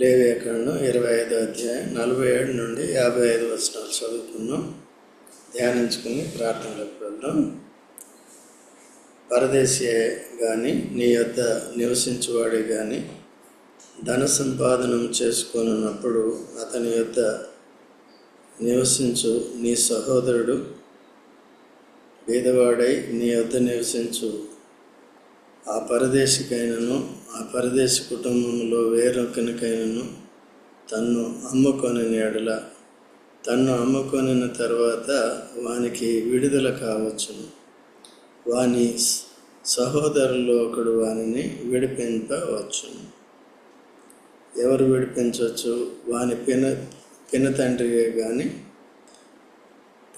లేవేకాండం ఇరవై ఐదో అధ్యాయం నలభై ఏడు నుండి యాభై ఐదు వచనాలు చదువుకున్నాం ధ్యానించుకుని ప్రార్థనలకు వెళ్దాం. పరదేశీయే కానీ నీ యొద్ద నివసించువాడే కానీ ధన సంపాదనం చేసుకొనున్నప్పుడు అతని యొద్ద నివసించు నీ సహోదరుడు. బీదవాడై నీ యొద్ద నివసించు. ఆ పరదేశికైనను ఆ పరదేశ కుటుంబంలో వేరొకనికైనను తన్ను అమ్ముకొని ఎడల తన్ను అమ్ముకొనిన తర్వాత వానికి విడుదల కావచ్చును. వాని సహోదరుల్లో ఒకడు వానిని విడిపింపవచ్చును. ఎవరు విడిపించవచ్చు? వాని పిన పినతండ్రియే కానీ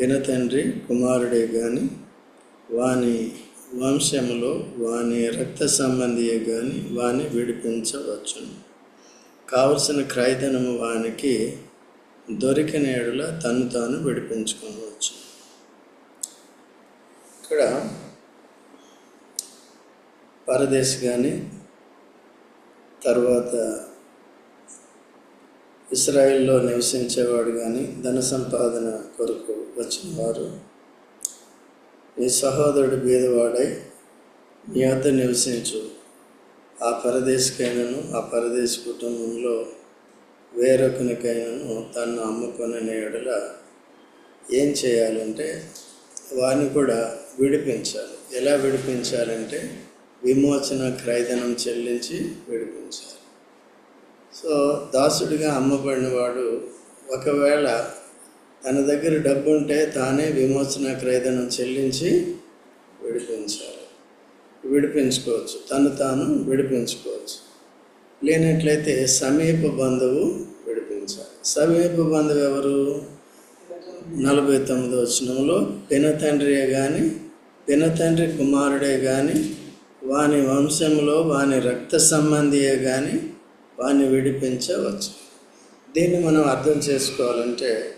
పినతండ్రి కుమారుడే కానీ వాని వంశములో వాని రక్త సంబంధియే కానీ వాని విడిపించవచ్చును. కావలసిన క్రయధనము వానికి దొరికిన ఏడుల తను తాను విడిపించుకోవచ్చు ఇక్కడ పరదేశ్ కానీ తర్వాత ఇస్రాయిల్లో నివసించేవాడు కానీ ధన సంపాదన కొరకు వచ్చిన వారు నీ సహోదరుడు బీదవాడై నీ వద్ద నివసించు. ఆ పరదేశికైనను ఆ పరదేశ కుటుంబంలో వేరొకనికైనను తను అమ్ముకొని ఎడల ఏం చేయాలంటే వారిని కూడా విడిపించాలి. ఎలా విడిపించాలంటే విమోచన క్రైదనం చెల్లించి విడిపించాలి. సో దాసుడిగా అమ్మబడినవాడు ఒకవేళ తన దగ్గర డబ్బు ఉంటే తానే విమోచన క్రయధనం చెల్లించి విడిపించాలి. విడిపించుకోవచ్చు. తను తాను విడిపించుకోవచ్చు. లేనట్లయితే సమీప బంధువు విడిపించాలి. సమీప బంధువు ఎవరు? నలభై తొమ్మిది వచనంలో పినతండ్రియే కానీ పినతండ్రి కుమారుడే కానీ వాని వంశంలో వాని రక్త సంబంధియే కానీ వాని విడిపించవచ్చు. దీన్ని మనం అర్థం చేసుకోవాలంటే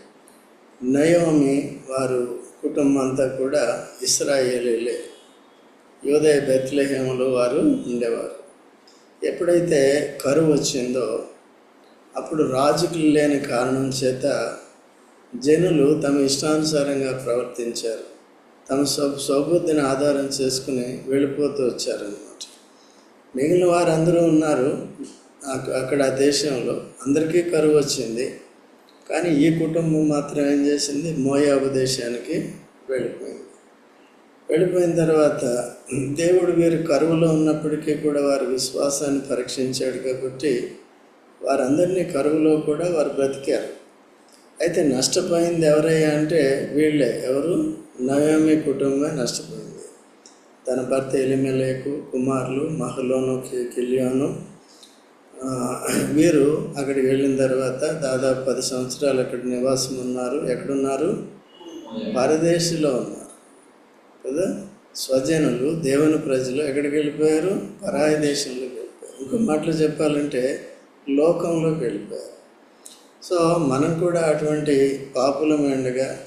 నయోమి వారు కుటుంబం అంతా కూడా ఇస్రాయేలీలే. యోదయ బెత్లహేములో వారు ఉండేవారు. ఎప్పుడైతే కరువు వచ్చిందో అప్పుడు రాజుకులు లేని కారణం చేత జనులు తమ ఇష్టానుసారంగా ప్రవర్తించారు. తమ స్వ స్వబుద్ధిని ఆధారం చేసుకుని వెళ్ళిపోతూ వచ్చారనమాట మిగిలిన వారందరూ ఉన్నారు. అక్కడ ఆ దేశంలో. అందరికీ కరువు వచ్చింది. కానీ ఈ కుటుంబం మాత్రం ఏం చేసింది? మోయాబు దేశానికి వెళ్ళిపోయింది. వెళ్ళిపోయిన తర్వాత దేవుడు వీరు కరువులో ఉన్నప్పటికీ కూడా వారి విశ్వాసాన్ని పరీక్షించాడు కాబట్టి వారందరినీ కరువులో కూడా వారు బ్రతికారు. అయితే నష్టపోయింది ఎవరయ్యా అంటే వీళ్ళే. ఎవరు? నయోమి కుటుంబమే నష్టపోయింది. తన భర్త ఎలిమెలేకు కుమారులు మహలోను కిలియోను వీరు అక్కడికి వెళ్ళిన తర్వాత దాదాపు పది సంవత్సరాలు అక్కడ నివాసం ఉన్నారు. ఎక్కడున్నారు? పరదేశిలో ఉన్నారు. కదా? స్వజనులు దేవుని ప్రజలు ఎక్కడికి వెళ్ళిపోయారు? పరాయ దేశంలోకి వెళ్ళిపోయారు. ఇంకో మాటలు చెప్పాలంటే లోకంలోకి వెళ్ళిపోయారు. సో మనం కూడా అటువంటి పాపులమైండగా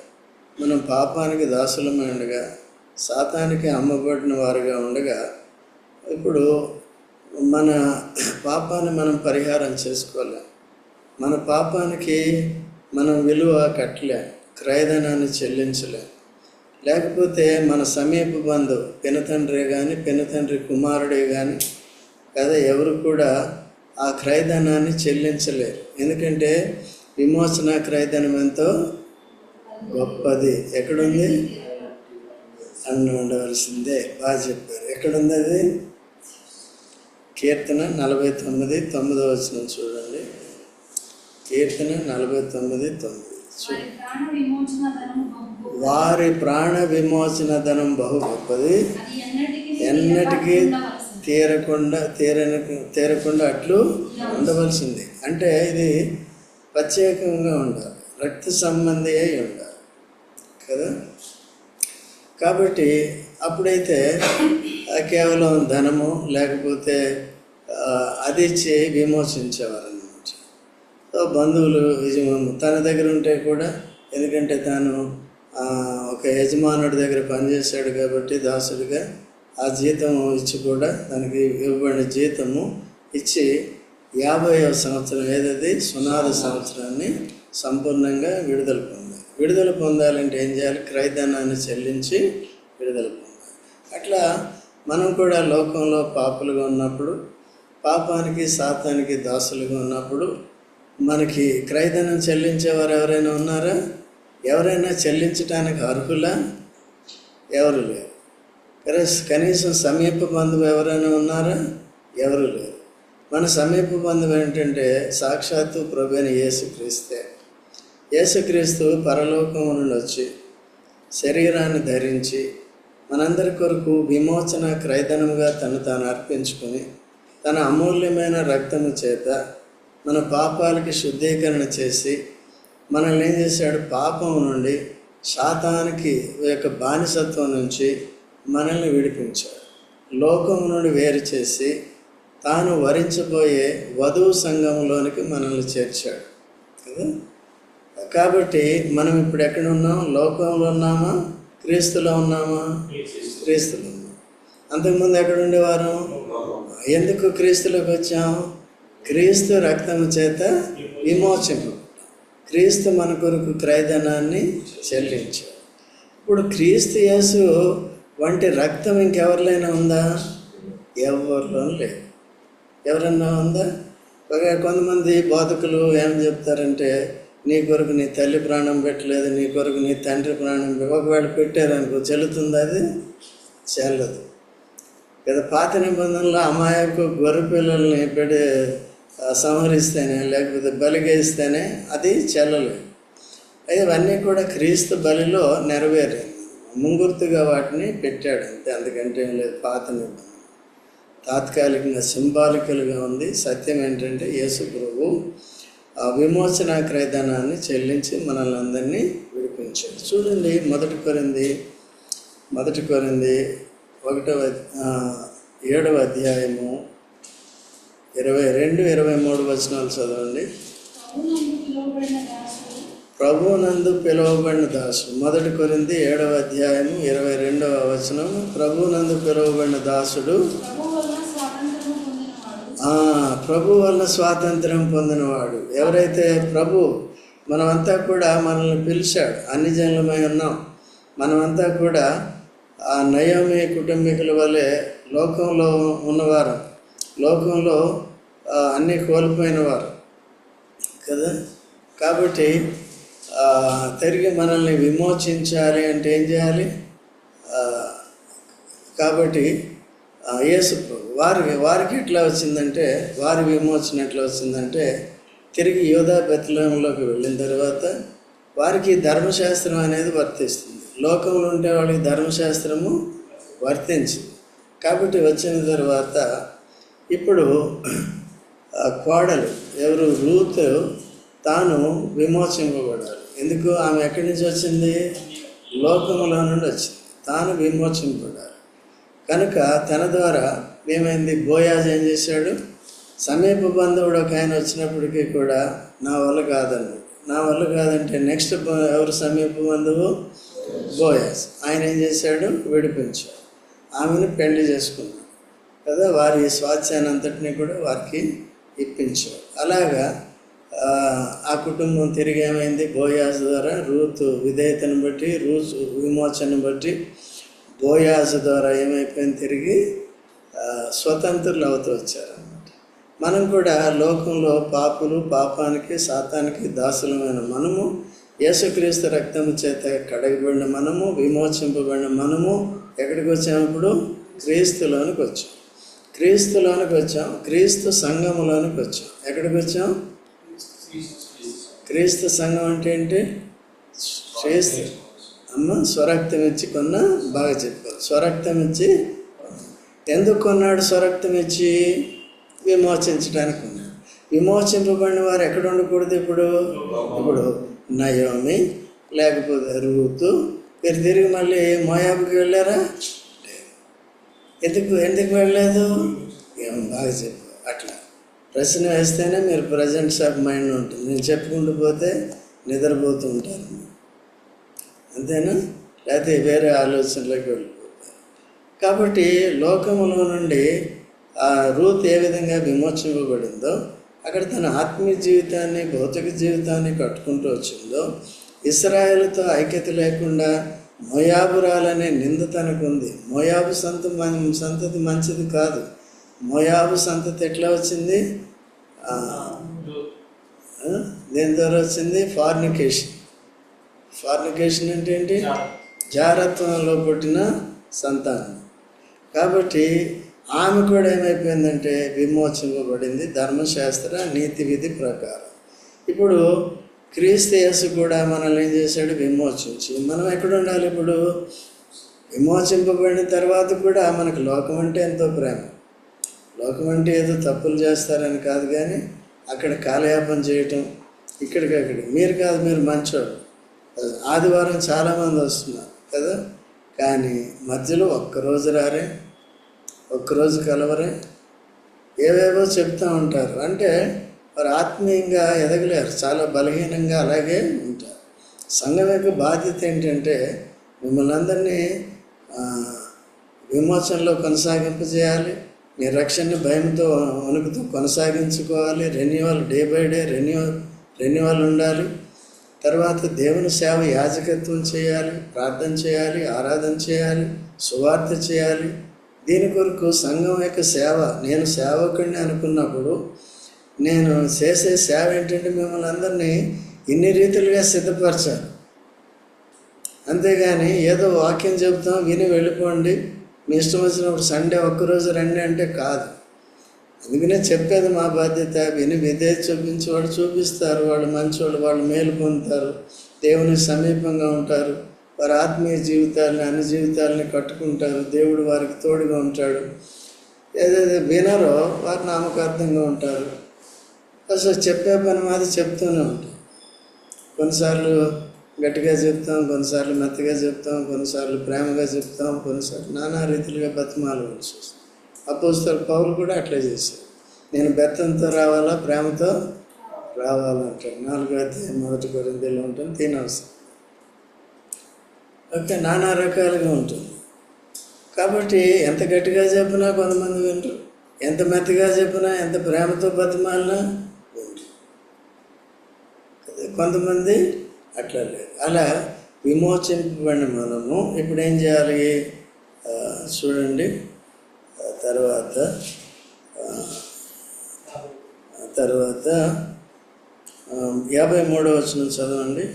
మనం పాపానికి దాసులమైండగా శాతానికి అమ్మబడిన వారుగా ఉండగా ఇప్పుడు మన పాపాన్ని మనం పరిహారం చేసుకోలేం. మన పాపానికి మనం విలువ కట్టలేం క్రయధనాన్ని చెల్లించలేం. లేకపోతే మన సమీప బంధు పినతండ్రే కానీ పినతండ్రి కుమారుడే కానీ కదా ఎవరు కూడా ఆ క్రయధనాన్ని చెల్లించలేరు. ఎందుకంటే విమోచన క్రయధనం ఎంతో గొప్పది. ఎక్కడుంది? అన్న ఉండవలసిందే. బాగా చెప్పారు. ఎక్కడుంది అది? కీర్తన నలభై తొమ్మిది తొమ్మిదో వచ్చిన చూడండి. కీర్తన నలభై తొమ్మిది తొమ్మిది. వారి ప్రాణ విమోచన ధనం బహు గొప్పది ఎన్నటికీ. తీరకుండా తీరని తీరకుండా అట్లు ఉండవలసింది. అంటే ఇది ప్రత్యేకంగా ఉండాలి. రక్త సంబంధి అయి ఉండాలి. కదా? కాబట్టి అప్పుడైతే కేవలం ధనము లేకపోతే అది ఇచ్చి విమోచించేవారు అనమాట సో బంధువులు తన దగ్గర ఉంటే కూడా ఎందుకంటే తాను ఒక యజమానుడి దగ్గర పనిచేశాడు కాబట్టి దాసుడిగా ఆ జీతం ఇచ్చి కూడా దానికి ఇవ్వబడిన జీతము ఇచ్చి యాభైవ సంవత్సరం ఏదది? సునాద సంవత్సరాన్ని సంపూర్ణంగా విడుదల పొందాలి విడుదల పొందాలంటే ఏం చేయాలి? క్రైదనాన్ని చెల్లించి విడుదల పొందాలి. అట్లా మనం కూడా లోకంలో పాపులుగా ఉన్నప్పుడు పాపానికి శాతానికి దాసులుగా ఉన్నప్పుడు మనకి క్రైదనం చెల్లించేవారు ఎవరైనా ఉన్నారా? ఎవరైనా చెల్లించడానికి అర్హులా? ఎవరు లేరు. కనీసం సమీప బంధువు ఎవరైనా ఉన్నారా? ఎవరు లేరు. మన సమీప బంధువు ఏంటంటే సాక్షాత్తు ప్రభైన యేసుక్రీస్తే. యేసుక్రీస్తు పరలోకం నుండి వచ్చి శరీరాన్ని ధరించి మనందరి కొరకు విమోచన క్రైదనముగా తను తాను అర్పించుకొని తన అమూల్యమైన రక్తము చేత మన పాపాలకి శుద్ధీకరణ చేసి మనల్ని ఏం చేశాడు? పాపం నుండి శాతానికి యొక్క బానిసత్వం నుంచి మనల్ని విడిపించాడు. లోకం నుండి వేరు చేసి తాను వరించబోయే వధువు సంఘంలోనికి మనల్ని చేర్చాడు. కదా? కాబట్టి మనం ఇప్పుడు ఎక్కడ ఉన్నాం? లోకంలో ఉన్నామా? క్రీస్తులో ఉన్నామా? క్రీస్తులో ఉన్నాం. అంతకుముందు ఎక్కడ ఉండేవారు? ఎందుకు క్రీస్తులోకి వచ్చాం? క్రీస్తు రక్తము చేత విమోచింపు క్రీస్తు మన కొరకు క్రైదనాన్ని చెల్లించాడు ఇప్పుడు క్రీస్తు యేసు వంటి రక్తం ఇంకెవరిలైనా ఉందా? ఎవరిలో లేదు. ఎవరన్నా ఉందా? ఒక కొంతమంది బోధకులు ఏం చెప్తారంటే నీ కొరకు నీ తల్లి ప్రాణం పెట్టలేదు నీ కొరకు నీ తండ్రి ప్రాణం ఒకవేళ పెట్టారనుకో చెల్లుతుందా అది? చెల్లదు. కదా పాత నిబంధనలో అమాయకు గొర్రె పిల్లల్ని పెడి సంహరిస్తేనే లేకపోతే బలిగేస్తేనే అది చెల్లలు. అయితే ఇవన్నీ కూడా క్రీస్తు బలిలో నెరవేరింది ముంగుర్తుగా వాటిని పెట్టాడు. అంతే అందుకంటే ఏం లేదు పాత నిబంధన. తాత్కాలికంగా సింబాలికల్గా ఉంది. సత్యం ఏంటంటే యేసు ప్రభు ఆ విమోచన క్రైదనాన్ని చెల్లించి మనల్ని అందరినీ విడిపించాడు. చూడండి మొదటి కొరింది మొదటి కొరింది ఒకటవ ఏడవ అధ్యాయము ఇరవై రెండు ఇరవై మూడు వచనాలు చదవండి. ప్రభునందు పిలువబడిన దాసు. దాసుడు మొదటి కొరింది ఏడవ అధ్యాయము ఇరవై రెండవ వచనం ప్రభునందు పిలువబడిన దాసుడు ప్రభు వలన ప్రభు స్వాతంత్రం పొందినవాడు. ఎవరైతే ప్రభు మనమంతా కూడా మనల్ని పిలిచాడు. అన్ని జన్లమై ఉన్నాం. మనమంతా కూడా ఆ నయోమి కుటుంబీకుల వలె లోకంలో ఉన్నవారు. లోకంలో అన్నీ కోల్పోయినవారు. కదా? కాబట్టి తిరిగి మనల్ని విమోచించాలి అంటే ఏం చేయాలి? కాబట్టి యేసు వారి వారికి వారికి ఎట్లా వచ్చిందంటే వారి విమోచన ఎట్లా వచ్చిందంటే తిరిగి యోధా బెత్లయంలోకి వెళ్ళిన తర్వాత వారికి ధర్మశాస్త్రం అనేది వర్తిస్తుంది. లోకంలో ఉంటే వాళ్ళకి ధర్మశాస్త్రము వర్తించింది. కాబట్టి వచ్చిన తర్వాత ఇప్పుడు ఆ కోడలు ఎవరు రూత్ తాను విమోచింపబడాలి. ఎందుకు? ఆమె ఎక్కడి నుంచి వచ్చింది? లోకంలో నుండి వచ్చింది. తాను విమోచింపబడాలి. కనుక తన ద్వారా ఏమైంది? బోయాజ్ ఏం చేశాడు? సమీప బంధువుడు ఒక ఆయన వచ్చినప్పటికీ కూడా నా వల్ల కాదన్నాడు నా వల్ల కాదంటే నెక్స్ట్ ఎవరు సమీప బంధువు? బోయాస్. ఆయన ఏం చేశాడు? విడిపించాడు. ఆమెను పెళ్ళి చేసుకున్నాడు. కదా వారి స్వాధ్యానంతటిని కూడా వారికి ఇప్పించాడు. అలాగా ఆ, కుటుంబం తిరిగి ఏమైంది? బోయాజ్ ద్వారా రూతు విధేయతను బట్టి రూతు విమోచన బట్టి బోయాజ్ ద్వారా ఏమైపోయింది? తిరిగి స్వతంత్రులు అవుతూ వచ్చారన్నమాట. మనం కూడా లోకంలో పాపులు పాపానికి శాతానికి దాసులమైన మనము యేసుక్రీస్తు రక్తము చేత కడగబడిన మనము విమోచింపబడిన మనము ఎక్కడికి వచ్చాము క్రీస్తులోనికి వచ్చాం. క్రీస్తులోనికి వచ్చాం. క్రీస్తు సంఘములోనికి వచ్చాం. ఎక్కడికి వచ్చాం? క్రీస్తు సంఘం అంటే ఏంటి? క్రీస్తు. అమ్మ స్వరక్తం ఇచ్చి కొన్న బాగా చెప్పారు స్వరక్తం ఇచ్చి ఎందుకు కొన్నాడు స్వరక్తం ఇచ్చి? విమోచించడానికి ఉన్నాడు విమోచింపబడిన వారు ఎక్కడ ఉండకూడదు ఇప్పుడు? ఇప్పుడు నయోమి లేకపోతే రూతు మీరు తిరిగి మళ్ళీ మోయాబుకి వెళ్ళారా? లేదు. ఎందుకు ఎందుకు వెళ్ళలేదు? ఏమో బాగా చెప్పు అట్లా. ప్రశ్న వేస్తేనే మీరు ప్రజెంట్స్ ఆఫ్ మైండ్ ఉంటుంది. నేను చెప్పుకుంటూ పోతే నిద్రపోతూ ఉంటారు. అంతేనా? లేకపోతే వేరే ఆలోచనలోకి వెళ్ళిపోతారు. కాబట్టి లోకములో నుండి ఆ రూత్ ఏ విధంగా విమోచింపబడిందో అక్కడ తన ఆత్మీయ జీవితాన్ని భౌతిక జీవితాన్ని కట్టుకుంటూ వచ్చిందో ఇస్రాయేల్తో ఐక్యత లేకుండా మోయాబురాలనే నింద తనకుంది. మోయాబు సంత సంతతి మంచిది కాదు. మోయాబు సంతతి ఎట్లా వచ్చింది? దేని ద్వారా వచ్చింది? ఫార్నికేషన్. ఫార్నికేషన్ అంటే ఏంటి? జారత్వంలో పుట్టిన సంతానం. కాబట్టి ఆమె కూడా ఏమైపోయిందంటే విమోచింపబడింది ధర్మశాస్త్ర నీతి విధి ప్రకారం. ఇప్పుడు క్రీస్తు యేసు కూడా మనల్ని ఏం చేశాడు? విమోచించి. మనం ఎక్కడ ఉండాలి ఇప్పుడు? విమోచింపబడిన తర్వాత కూడా మనకు లోకం అంటే ఎంతో ప్రేమ. లోకం అంటే ఏదో తప్పులు చేస్తారని కాదు కానీ అక్కడ కాలయాపన చేయటం ఇక్కడికి మీరు కాదు మీరు మంచోడు ఆదివారం చాలామంది వస్తున్నారు కదా? కానీ మధ్యలో ఒక్కరోజు రారే. ఒక్కరోజు కలవరే. ఏవేవో చెప్తూ ఉంటారు. అంటే వారు ఆత్మీయంగా ఎదగలేరు. చాలా బలహీనంగా అలాగే ఉంటారు. సంఘం యొక్క బాధ్యత ఏంటంటే మిమ్మల్ని అందరినీ విమోచనలో కొనసాగింపజేయాలి. మీ రక్షణని భయంతో వణుకుతూ కొనసాగించుకోవాలి. Renewal day by day renewal renewal ఉండాలి. తర్వాత దేవుని సేవ యాజకత్వం చేయాలి. ప్రార్థన చేయాలి. ఆరాధన చేయాలి. సువార్త చేయాలి. దీని కొరకు సంఘం యొక్క సేవ నేను సేవకుడిని అనుకున్నప్పుడు నేను చేసే సేవ ఏంటంటే మిమ్మల్ని అందరినీ ఇన్ని రీతులుగా సిద్ధపరచాలి అంతేగాని ఏదో వాక్యం చెబుతాం విని వెళ్ళిపోండి. మీ ఇష్టం వచ్చినప్పుడు సండే ఒక్కరోజు రండి అంటే కాదు. అందుకనే చెప్పేది మా బాధ్యత విని విధే చూపించేవాడు చూపిస్తారు వాళ్ళు మంచివాళ్ళు వాళ్ళు మేలు పొందుతారు దేవునికి సమీపంగా ఉంటారు. వారి ఆత్మీయ జీవితాలని అన్ని జీవితాలని కట్టుకుంటారు. దేవుడు వారికి తోడుగా ఉంటాడు. ఏదైతే వినరో వారు నామకార్థంగా ఉంటారు. అసలు చెప్పే పని మాది చెప్తూనే ఉంటాం. కొన్నిసార్లు గట్టిగా చెప్తాం కొన్నిసార్లు మెత్తగా చెప్తాం కొన్నిసార్లు ప్రేమగా చెప్తాం కొన్నిసార్లు నానా రీతిలుగా బతిమాలు వచ్చేస్తాం అపోస్తారు పౌరులు కూడా అట్లే చేశారు. నేను బెత్తంతో రావాలా ప్రేమతో రావాలంటాడు. నాలుగో అధ్యాయం మొదటి కొరిందేలో ఉంటుంది తినవసరం ఓకే నానా రకాలుగా ఉంటుంది. కాబట్టి ఎంత గట్టిగా చెప్పినా కొంతమంది వింటారు. ఎంత మెత్తగా చెప్పినా ఎంత ప్రేమతో బతిమాలినా వింటారు. కొంతమంది అట్లా లేదు. అలా విమోచింపబడిన మనము ఇప్పుడు ఏం చేయాలి? చూడండి. తర్వాత తర్వాత యాభై మూడో వచ్చిన చదవండి.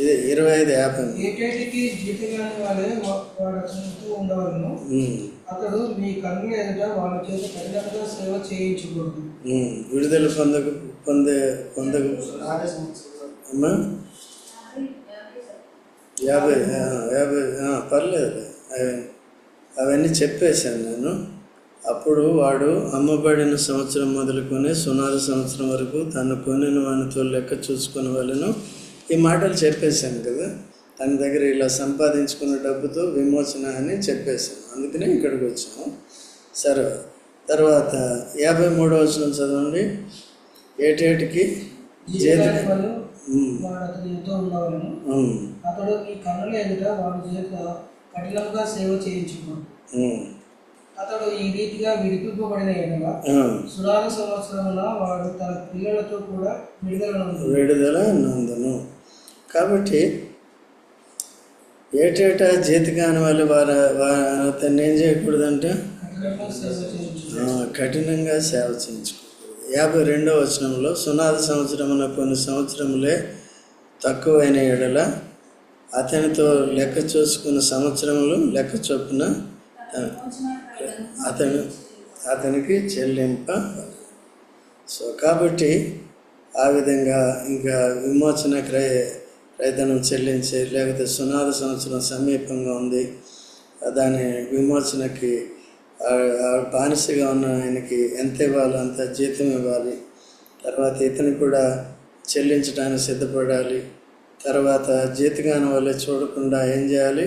ఇది ఇరవై ఐదు యాభై ఏటేటికి జీతగాని ఉండవలను. అతడు మీ కన్నుల ఎదుట వాళ్ళ చేత కఠినంగా సేవ చేయించకూడదు. విడుదల పొందక పొందే పొందక. అమ్మా? యాభై యాభై పర్లేదు. అవి- అవన్నీ చెప్పేశాను నేను. అప్పుడు వాడు అమ్మబడిన సంవత్సరం మొదలుకొని సునాది సంవత్సరం వరకు తను కొనిన వానితో లెక్క చూసుకునే వాళ్ళను. ఈ మాటలు చెప్పేశాను కదా. తన దగ్గర ఇలా సంపాదించుకున్న డబ్బుతో విమోచన అని చెప్పేశాను. అందుకనే ఇక్కడికి వచ్చాము. సరే తర్వాత యాభై మూడో వచ్చిన చదవండి. ఏటేటికి? అతడు మీ కన్నుల ఎదుట చేత కఠినంగా సేవ చేయించకూడదు ఉమ్, అతడు ఈ రీతిగా విడిపింపబడిన ఎడల. సురాల సంవత్సరమున వాడు తన పిల్లలతో కూడా విడుదల. విడుదల నందును. కాబట్టి ఏటేటా జీతగాని వాళ్ళు వారు వారు అతన్ని ఏం చేయకూడదంటే? కఠినంగా సేవ చేయించు చేయించుకోకూడదు. యాభై రెండవ వచనంలో సునాద సంవత్సరమున కొన్ని సంవత్సరములే తక్కువైన ఏడల అతనితో లెక్క చూసుకున్న సంవత్సరములు లెక్క చొప్పున అతను అతనికి చెల్లింప. సో కాబట్టి ఆ విధంగా ఇంకా విమోచన క్రయ క్రయధనం చెల్లించి లేకపోతే సునాద సంవత్సరం సమీపంగా ఉంది. దాని విమోచనకి బానిసగా ఉన్న ఆయనకి ఎంత ఇవ్వాలో అంత జీతం ఇవ్వాలి. తర్వాత ఇతను కూడా చెల్లించడానికి సిద్ధపడాలి. తర్వాత జీతగాని వల్ల చూడకుండా ఏం చేయాలి?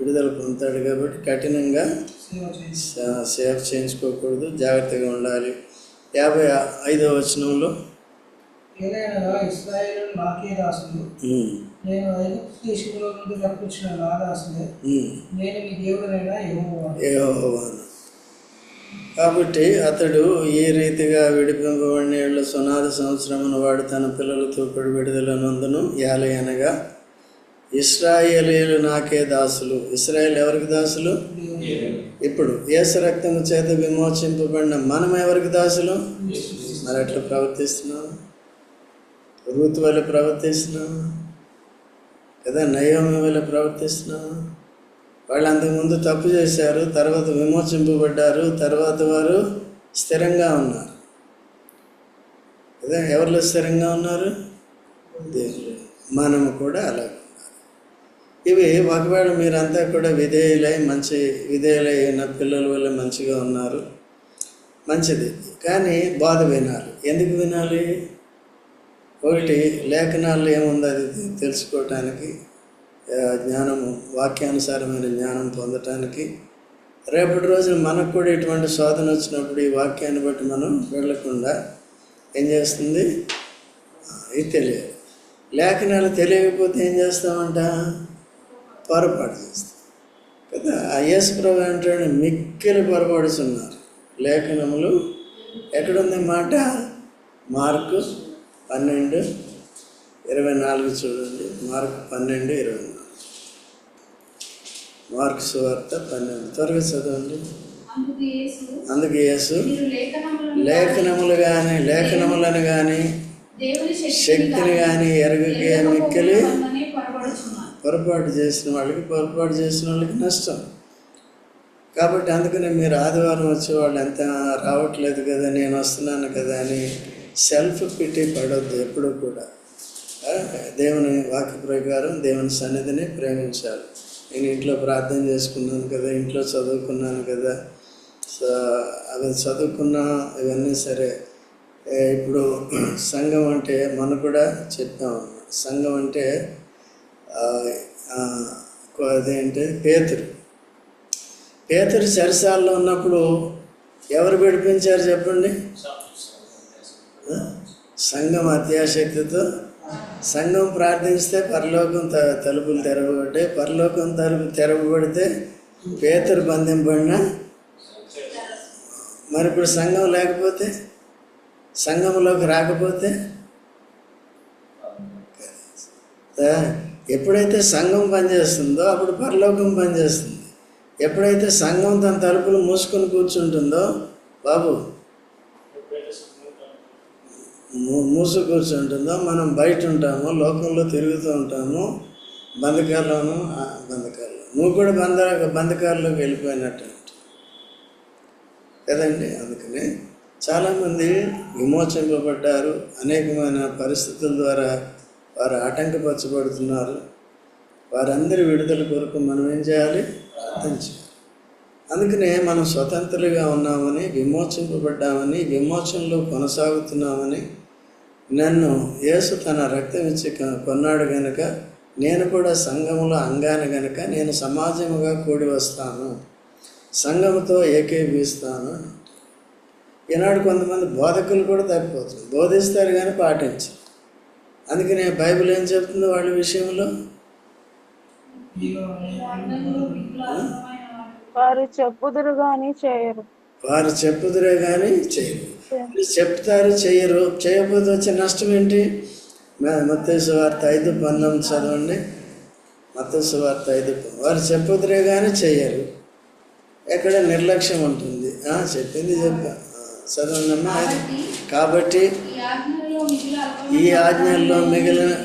విడుదల పొందుతాడు కాబట్టి కఠినంగా సేవ చేయించుకోకూడదు. జాగ్రత్తగా ఉండాలి. యాభై ఐదో వచనంలో ఏదైనా ఇస్రాయేలు నేను ఐగుప్తు దేశంలో నుండి రప్పించిన నేను మీ దేవుడనైనా యెహోవాను. కాబట్టి అతడు ఈ రీతిగా విడిపింపబడిన ఏళ్ళ సునాది సంవత్సరమును వాడు తన పిల్లలతో కూడా విడుదల నందును యాలి అనగా ఇస్రాయేలీలు నాకే దాసులు. ఇస్రాయేల్ ఎవరికి దాసులు? ఇప్పుడు యేసు రక్తము చేత విమోచింపబడిన మనం ఎవరికి దాసులు? మరి ఎట్లా ప్రవర్తిస్తున్నాం? రూతు వల్ల ప్రవర్తిస్తున్నాం? కదా నయోమి వల్ల ప్రవర్తిస్తున్నాం వాళ్ళు అంతకుముందు తప్పు చేశారు తర్వాత విమోచింపబడ్డారు తర్వాత వారు స్థిరంగా ఉన్నారు. కదా ఎవరిలో స్థిరంగా ఉన్నారు? దేవుళ్ళు మనము కూడా అలా ఇవి ఒకవేళ మీరంతా కూడా విధేయులై మంచి విధేయులై అయిన పిల్లల వల్ల మంచిగా ఉన్నారు మంచిది. కానీ బాధ వినాలి. ఎందుకు వినాలి? ఒకటి లేఖనాల్లో ఏముంది అది తెలుసుకోవటానికి జ్ఞానము వాక్యానుసారమైన జ్ఞానం పొందటానికి. రేపటి రోజున మనకు కూడా ఇటువంటి శోధన వచ్చినప్పుడు ఈ వాక్యాన్ని బట్టి మనం వెళ్ళకుండా ఏం చేస్తుంది? ఇది తెలియదు లేఖనాలు తెలియకపోతే ఏం చేస్తామంట? పొరపాటు చేస్తాం. కదా? ఐఎస్ ప్రభు అంటాడు మిక్కిలి పొరపాడుతున్నారు లేఖనములు ఎక్కడుంది మాట? మార్కు పన్నెండు ఇరవై నాలుగు చూడండి. మార్కు పన్నెండు ఇరవై నాలుగు. మార్కు సువార్త పన్నెండు. త్వరగా చదవండి. అందుకు యేసు లేఖనములు కానీ లేఖనములను కానీ శక్తిని కానీ ఎరగకే మిక్కిలి పొరపాటు చేసిన వాళ్ళకి పొరపాటు చేసిన వాళ్ళకి నష్టం. కాబట్టి అందుకనే మీరు ఆదివారం వచ్చే వాళ్ళు ఎంత రావట్లేదు కదా నేను వస్తున్నాను కదా అని సెల్ఫ్ పిటి పడొద్దు ఎప్పుడు కూడా. దేవుని వాక్య ప్రకారం దేవుని సన్నిధిని ప్రేమించాలి. నేను ఇంట్లో ప్రార్థన చేసుకున్నాను కదా ఇంట్లో చదువుకున్నాను కదా సో అవి చదువుకున్నా ఇవన్నీ సరే. ఇప్పుడు సంఘం అంటే మనం కూడా చెప్తాం సంఘం అంటే అదేంటి? పేతురు. పేతురు చరిసాల్లో ఉన్నప్పుడు ఎవరు విడిపించారు చెప్పండి? సంఘం అత్యాశక్తితో సంఘం ప్రార్థిస్తే పరలోకం త- తలుపులు తెరవబడ్డాయి పరలోకం తలుపు తెరవబడితే పేతురు బంధింపడిన మరి ఇప్పుడు సంఘం లేకపోతే సంఘంలోకి రాకపోతే? ఎప్పుడైతే సంఘం పనిచేస్తుందో అప్పుడు పరలోకం పనిచేస్తుంది. ఎప్పుడైతే సంఘం తన తలుపులు మూసుకొని కూర్చుంటుందో బాబు మూసు కూర్చుంటుందో మనం బయట ఉంటాము లోకంలో తిరుగుతూ ఉంటాము. బంధకాల్లోనూ ఆ, బంధకాల్లో నువ్వు కూడా బంధ బంధకాల్లోకి వెళ్ళిపోయినట్టు కదండి అందుకని చాలామంది విమోచింపబడ్డారు. అనేకమైన పరిస్థితుల ద్వారా వారు ఆటంకపరచబడుతున్నారు. వారందరి విడుదల కొరకు మనం ఏం చేయాలి? ప్రార్థన చేయాలి. అందుకనే మనం స్వతంత్రులుగా ఉన్నామని విమోచింపబడ్డామని విమోచనలో కొనసాగుతున్నామని నన్ను యేసు తన రక్తం ఇచ్చి కొన్నాడు గనుక నేను కూడా సంఘములో అంగాను గనుక నేను సమాజముగా కూడి వస్తాను. సంఘముతో ఏకీభవిస్తాను. ఈనాడు కొంతమంది బోధకులు కూడా తప్పిపోతున్నారు. బోధిస్తారు కానీ పాటించరు. అందుకనే బైబిల్ ఏం చెప్తుంది వాళ్ళ విషయంలో. వారు చెప్పుదురు గాని చేయరు. వారు చెప్పుదురే కానీ చేయరు. చెప్తారు చేయరు. చేయకపోతే వచ్చే నష్టం ఏంటి? మత్తేసు వార్త ఐదు పంతొమ్మిది చదవండి. మత్తేసు వార్త ఐదు వారు చెప్పుదురే కానీ చేయరు. ఎక్కడ నిర్లక్ష్యం ఉంటుంది. చెప్పింది చెప్పా ఆ, చదవండి అమ్మా. కాబట్టి ఈ ఆజ్ఞలలో మిగిలిన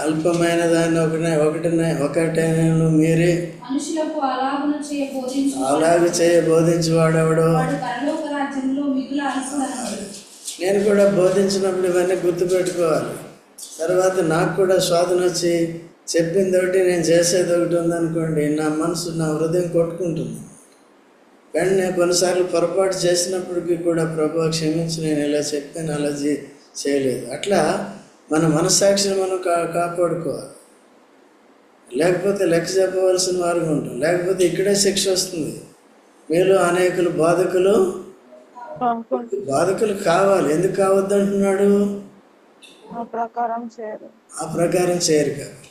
అల్పమైన దాన్ని ఒకటి ఒకటి ఒకటైన మీరే అలాగే చేయ బోధించేవాడెవడో? నేను కూడా బోధించినప్పుడు ఇవన్నీ గుర్తుపెట్టుకోవాలి. తర్వాత నాకు కూడా శోధన వచ్చి చెప్పింది ఒకటి నేను చేసేది ఒకటి ఉందనుకోండి నా మనసు నా హృదయం కొట్టుకుంటుంది. కానీ నేను కొన్నిసార్లు పొరపాటు చేసినప్పటికీ కూడా ప్రభు క్షమించి నేను ఇలా చెప్పాను అలా చేయలేదు. అట్లా మన మనస్సాక్షిని మనం కా కాపాడుకోవాలి. లేకపోతే లెక్క చెప్పవలసిన మార్గం ఉంటాం లేకపోతే ఇక్కడే శిక్ష వస్తుంది. మీలో అనేకులు బాధకులు బాధకులు కావాలి. ఎందుకు కావద్దు అంటున్నాడు ఆ ప్రకారం చేయరు. ఆ ప్రకారం చేయరు కాబట్టి.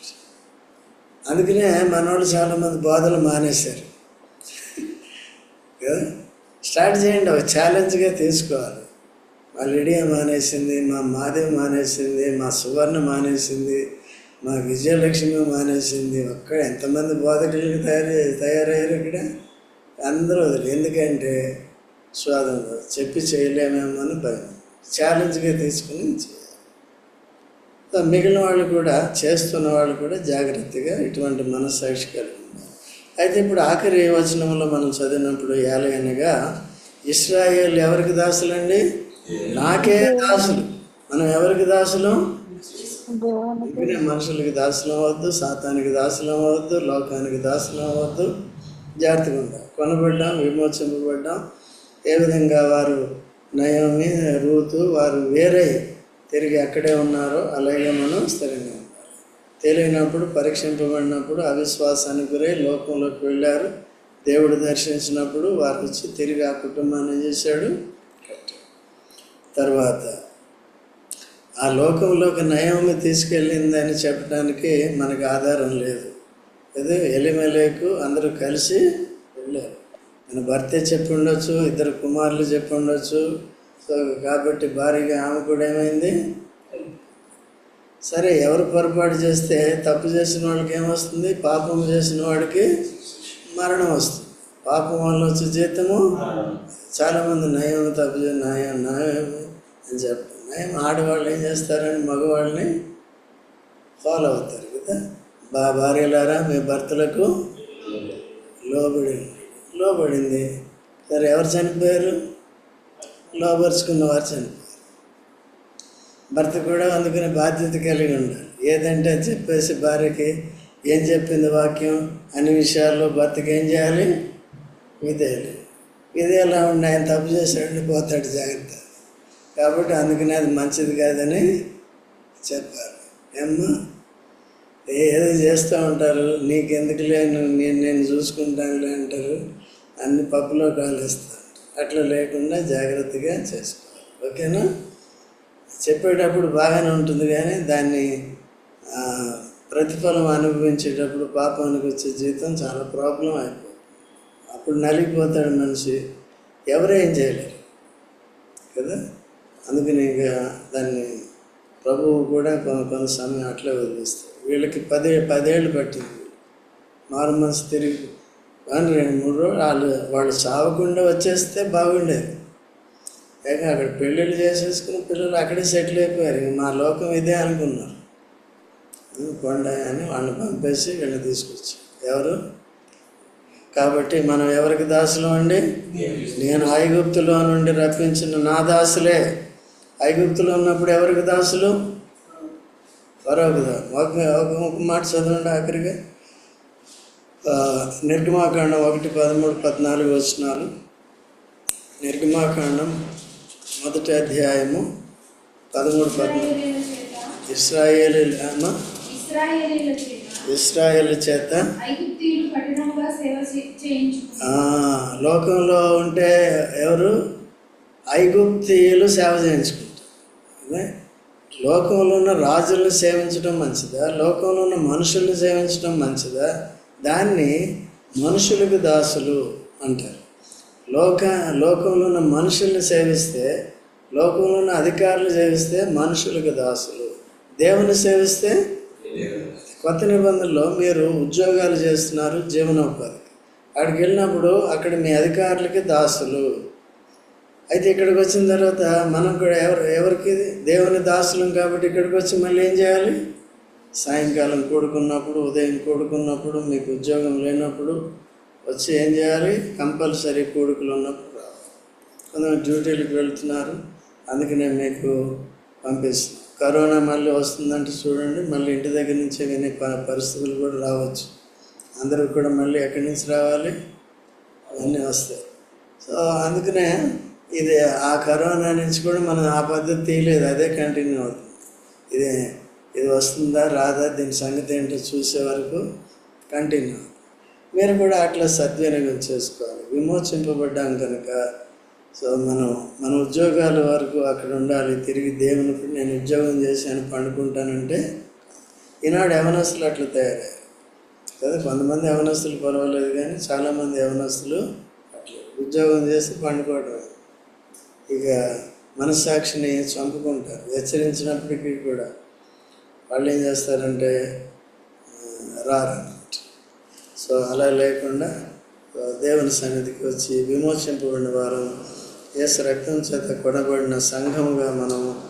అందుకనే మనోళ్ళు చాలామంది బాధలు మానేశారు. కదా? స్టార్ట్ చేయండి. ఒక ఛాలెంజ్గా తీసుకోవాలి. మా లిడియా మానేసింది మా మాదేవి మానేసింది మా సువర్ణ మానేసింది మా విజయలక్ష్మి మానేసింది. ఒక్కడ ఎంతమంది బోధకులు తయారు తయారయ్యారు ఇక్కడ? అందరూ ఎందుకంటే స్వాదంలో చెప్పి చేయలేమేమో అని భయం. ఛాలెంజ్గా తీసుకుని చేయాలి. మిగిలిన వాళ్ళు కూడా చేస్తున్న వాళ్ళు కూడా జాగ్రత్తగా ఇటువంటి మనస్సాక్షి కలిగి అయితే ఇప్పుడు ఆఖరి వచనంలో మనం చదివినప్పుడు ఏలయనగా ఇస్రాయేల్ ఎవరికి దాసులండి? నాకే దాసులు. మనం ఎవరికి దాసులు? దేవునికి మనుషులకి దాసులు అవ్వద్దు సాతానికి దాసులు అవ్వద్దు లోకానికి దాసులు అవ్వద్దు. జాగ్రత్తగా ఉండాలి. కొనబడ్డాం విమోచింపబడ్డాం. ఏ విధంగా వారు నయమి రూతు వారు వేరే తిరిగి అక్కడే ఉన్నారో అలాగే మనం స్థిరంగా ఉండాలి. తెలియనప్పుడు పరీక్షింపబడినప్పుడు అవిశ్వాసానికి గురై లోకంలోకి వెళ్ళారు. దేవుడు దర్శించినప్పుడు వారు వచ్చి తిరిగి ఆ కుటుంబాన్ని చేశాడు? తర్వాత ఆ లోకంలోకి నయమి తీసుకెళ్ళిందని చెప్పడానికి మనకు ఆధారం లేదు. ఇది ఎలిమెలేకు అందరూ కలిసి వెళ్ళారు భర్తే చెప్పి ఉండొచ్చు ఇద్దరు కుమారులు చెప్పి ఉండొచ్చు సో కాబట్టి భారీగా ఆమె కూడా ఏమైంది? సరే ఎవరు పొరపాటు చేస్తే తప్పు చేసిన వాళ్ళకి ఏమొస్తుంది? పాపం చేసిన వాడికి మరణం వస్తుంది. పాపం వల్ల వచ్చే జీతము? చాలామంది నయం తప్పు చేసి నయం నయం అని చెప్తారు నయం ఆడవాళ్ళు ఏం చేస్తారని మగవాళ్ళని ఫాలో అవుతారు కదా? బా భార్యలారా మీ భర్తలకు లోబడి లోబడింది. సరే ఎవరు చనిపోయారు? లోపరుచుకున్న వారు చనిపోయారు. భర్త కూడా అందుకునే బాధ్యత కలిగి ఉండాలి. ఏదంటే అది చెప్పేసి భార్యకి ఏం చెప్పింది వాక్యం? అన్ని విషయాల్లో భర్తకి ఏం చేయాలి? విధేయాలి ఎలా ఉండి ఆయన తప్పు చేశాడు పోతాడు జాగ్రత్త. కాబట్టి అందుకని అది మంచిది కాదని చెప్పారు ఏమ్మా? ఏదో చేస్తూ ఉంటారు. నీకెందుకులే నేను నేను చూసుకుంటానులే అంటారు. అన్ని పప్పులో కాలేస్తారు. అట్లా లేకుండా జాగ్రత్తగా చేసుకోవాలి. ఓకేనా? చెప్పేటప్పుడు బాగానే ఉంటుంది కానీ దాన్ని ప్రతిఫలం అనుభవించేటప్పుడు పాపానికి వచ్చే జీవితం చాలా ప్రాబ్లం అయిపోతుంది. అప్పుడు నలిగిపోతాడు మనిషి. ఎవరేం చేయలేరు. కదా? అందుకని ఇంకా దాన్ని ప్రభువు కూడా కొంత కొంత సమయం అట్లే వదిలిస్తాడు వీళ్ళకి పదే పదేళ్ళు పట్టింది. మారు మనసు తిరిగి. కానీ రెండు మూడు రోజులు వాళ్ళు వాళ్ళు చావకుండా వచ్చేస్తే బాగుండేది. లేక అక్కడ పెళ్ళిళ్ళు చేసేసుకుని పిల్లలు అక్కడే సెటిల్ అయిపోయారు. ఇంక మా లోకం ఇదే అనుకున్నారు. కొండ అని వాళ్ళని పంపేసి వీళ్ళని తీసుకొచ్చి ఎవరు? కాబట్టి మనం ఎవరికి దాసులు అండి? నేను ఐగుప్తులో నుండి రప్పించిన నా దాసులే. ఐగుప్తులో ఉన్నప్పుడు ఎవరికి దాసులు? దా- ఒక మాట చదవండి ఆఖరిగా. నిర్గమాకాండం ఒకటి పదమూడు పద్నాలుగు వచనాలు. నిర్గమాకాండం మొదటి అధ్యాయము పదమూడు పద్నాలుగు. ఇస్రాయేల్ ఇస్రాయేల్ చేత లోకంలో ఉంటే ఎవరు? ఐగుప్తీయులు సేవ చేయించుకుంటారు. లోకంలో ఉన్న రాజులను సేవించడం మంచిదా? లోకంలో ఉన్న మనుషుల్ని సేవించడం మంచిదా? దాన్ని మనుషులకు దాసులు అంటారు. లోక లోకంలో ఉన్న మనుషుల్ని సేవిస్తే లోకంలో ఉన్న అధికారులు సేవిస్తే మనుషులకు దాసులు. దేవుని సేవిస్తే కొత్త నిబంధనలో మీరు ఉద్యోగాలు చేస్తున్నారు జీవనోపాధి అక్కడికి వెళ్ళినప్పుడు అక్కడ మీ అధికారులకి దాసులు. అయితే ఇక్కడికి వచ్చిన తర్వాత మనం కూడా ఎవరు ఎవరికి దేవుని దాసులం కాబట్టి ఇక్కడికి వచ్చి మళ్ళీ ఏం చేయాలి? సాయంకాలం కూడుకున్నప్పుడు ఉదయం కూడుకున్నప్పుడు మీకు ఉద్యోగం లేనప్పుడు వచ్చి ఏం చేయాలి? కంపల్సరీ కూడుకులు ఉన్నప్పుడు రావాలి కొంతమంది డ్యూటీలకు వెళ్తున్నారు. అందుకనే మీకు పంపిస్తున్నాను కరోనా మళ్ళీ వస్తుందంటే చూడండి. మళ్ళీ ఇంటి దగ్గర నుంచే వినే ప- పరిస్థితులు కూడా రావచ్చు. అందరూ కూడా మళ్ళీ ఎక్కడి నుంచి రావాలి? అవన్నీ వస్తాయి. సో అందుకనే ఇది ఆ కరోనా నుంచి కూడా మనం ఆ పద్ధతి తీయలేదు అదే కంటిన్యూ అవుతుంది. ఇది ఇది వస్తుందా రాదా దీని సంగతి ఏంటో చూసే వరకు కంటిన్యూ మీరు కూడా అట్లా సద్వినియోగం చేసుకోవాలి. విమోచింపబడ్డాం కనుక సో మనం మన ఉద్యోగాల వరకు అక్కడ ఉండాలి తిరిగి దేవుని నేను ఉద్యోగం చేశాను పండుకుంటానంటే ఈనాడు యవనస్తులు అట్లా తయారయ్యారు. కదా కొంతమంది యవనస్తులు పర్వాలేదు కానీ చాలామంది యవనస్తులు అట్లా ఉద్యోగం చేసి పండుకోవడం ఇక మనస్సాక్షిని చంపుకుంటారు హెచ్చరించినప్పటికీ కూడా. వాళ్ళు ఏం చేస్తారంటే రారన్నమాట. సో అలా లేకుండా దేవుని సన్నిధికి వచ్చి విమోచింపబడిన వారు ఏసు రక్తం చేత కొనబడిన సంఘముగా మనం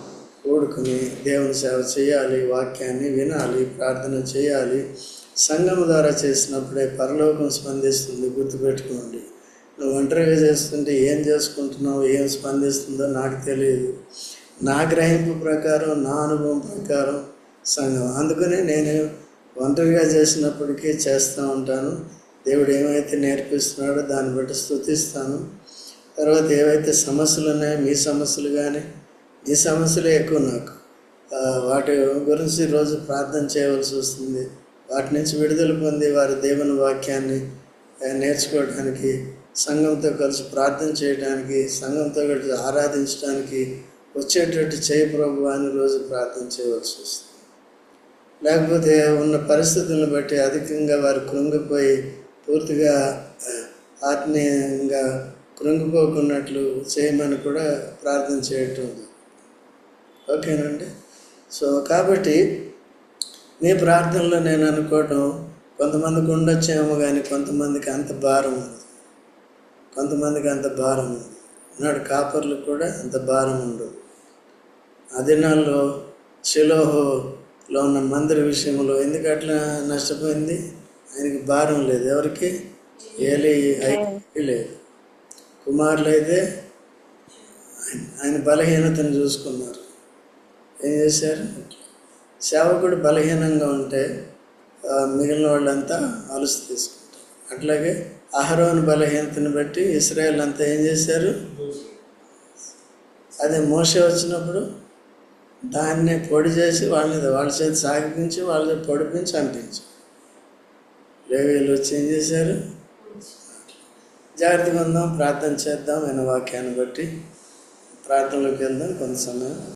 కూడుకుని దేవుని సేవ చేయాలి వాక్యాన్ని వినాలి ప్రార్థన చేయాలి. సంఘం ద్వారా చేసినప్పుడే పరలోకం స్పందిస్తుంది గుర్తుపెట్టుకోండి. నువ్వు ఒంటరిగా చేస్తుంటే ఏం చేసుకుంటున్నావు ఏం స్పందిస్తుందో నాకు తెలియదు. నా గ్రహింపు ప్రకారం నా అనుభవం ప్రకారం సంఘం అందుకనే నేను ఒంటరిగా చేసినప్పటికీ చేస్తూ ఉంటాను. దేవుడు ఏమైతే నేర్పిస్తున్నాడో దాన్ని బట్టి స్తుతిస్తాను. తర్వాత ఏవైతే సమస్యలు ఉన్నాయో మీ సమస్యలు కానీ మీ సమస్యలే ఎక్కువ నాకు. వాటి గురించి రోజు ప్రార్థన చేయవలసి వస్తుంది. వాటి నుంచి విడుదల పొంది వారి దేవుని వాక్యాన్ని నేర్చుకోవడానికి సంఘంతో కలిసి ప్రార్థన చేయడానికి సంఘంతో కలిసి ఆరాధించడానికి వచ్చేటట్టు చేయ ప్రభు అని రోజు ప్రార్థన చేయవలసి వస్తుంది. లేకపోతే ఉన్న పరిస్థితులను బట్టి అధికంగా వారు కృంగిపోయి పూర్తిగా ఆత్మీయంగా కృంగిపోకున్నట్లు చేయమని కూడా ప్రార్థన చేయటం ఓకేనండి? సో కాబట్టి మీ ప్రార్థనలో నేను అనుకోవటం కొంతమందికి ఉండొచ్చేమో కానీ కొంతమందికి అంత భారం ఉంది కొంతమందికి అంత భారం ఉంది. నాడు కాపర్లకు కూడా అంత భారం ఉండదు ఆ దినాల్లో శిలోహలో ఉన్న మందిర విషయంలో ఎందుకు అట్లా నష్టపోయింది? ఆయనకి భారం లేదు. ఎవరికి? ఏలి లేదు. కుమారులు అయితే ఆయన- బలహీనతను చూసుకున్నారు. ఏం చేశారు? సేవకుడు బలహీనంగా ఉంటే మిగిలిన వాళ్ళంతా అలసి తీసుకుంటారు. అట్లాగే అహరోన్ బలహీనతను బట్టి ఇస్రాయల్ అంతా ఏం చేశారు? అదే మోస వచ్చినప్పుడు దాన్ని పొడి చేసి వాళ్ళని వాళ్ళ చేతి సాగిపించి వాళ్ళ పొడిపించి అంటించి లేవీలు వచ్చి ఏం చేశారు? జాగ్రత్తగా ఉందాం ప్రార్థన చేద్దాం ఆయన వాక్యాన్ని బట్టి ప్రార్థనలోకి వెళ్దాం కొంత సమయం.